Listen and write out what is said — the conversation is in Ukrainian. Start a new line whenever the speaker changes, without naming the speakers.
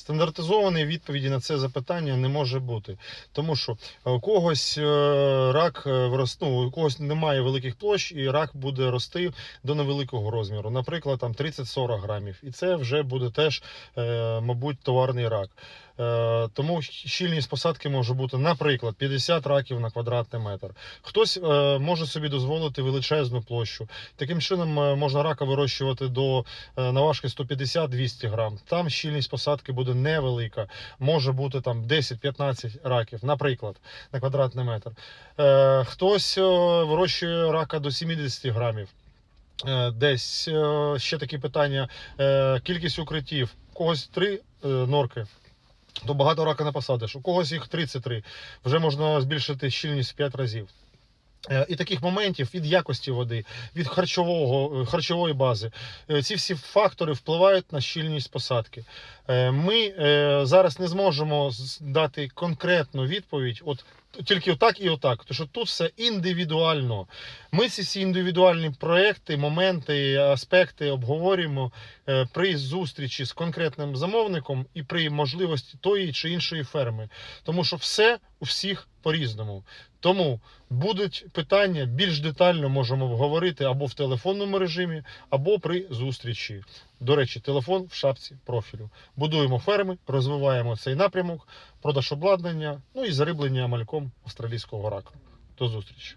Стандартизованої відповіді на це запитання не може бути, тому що у когось е, рак е, ну, у когось немає великих площ, і рак буде рости до невеликого розміру, наприклад, там 30-40 грамів. І це вже буде теж, е, мабуть, товарний рак. Е, Тому щільність посадки може бути, наприклад, 50 раків на квадратний метр. Хтось е, може собі дозволити величезну площу. Таким чином е, можна рака вирощувати до е, на важкість 150-200 грам. Там щільність посадки буде невелика. Може бути там 10-15 раків, наприклад, на квадратний метр. Е, Хтось е, вирощує рака до 70 грамів. Е, Десь ще такі питання: кількість укриттів. У когось три норки. То багато рака не посадиш. У когось їх 33. Вже можна збільшити щільність в 5 разів. Е, І таких моментів від якості води, від харчового, е, харчової бази. Е, Ці всі фактори впливають на щільність посадки. Ми зараз не зможемо дати конкретну відповідь, от тільки отак і отак. Тому що тут все індивідуально. Ми ці всі індивідуальні проекти, моменти, аспекти обговорюємо при зустрічі з конкретним замовником і при можливості тої чи іншої ферми. Тому що все у всіх по-різному. Тому будуть питання більш детально можемо обговорити або в телефонному режимі, або при зустрічі. До речі, телефон в шапці профілю. Будуємо ферми, розвиваємо цей напрямок, продаж обладнання, ну і зариблення мальком австралійського раку. До зустрічі.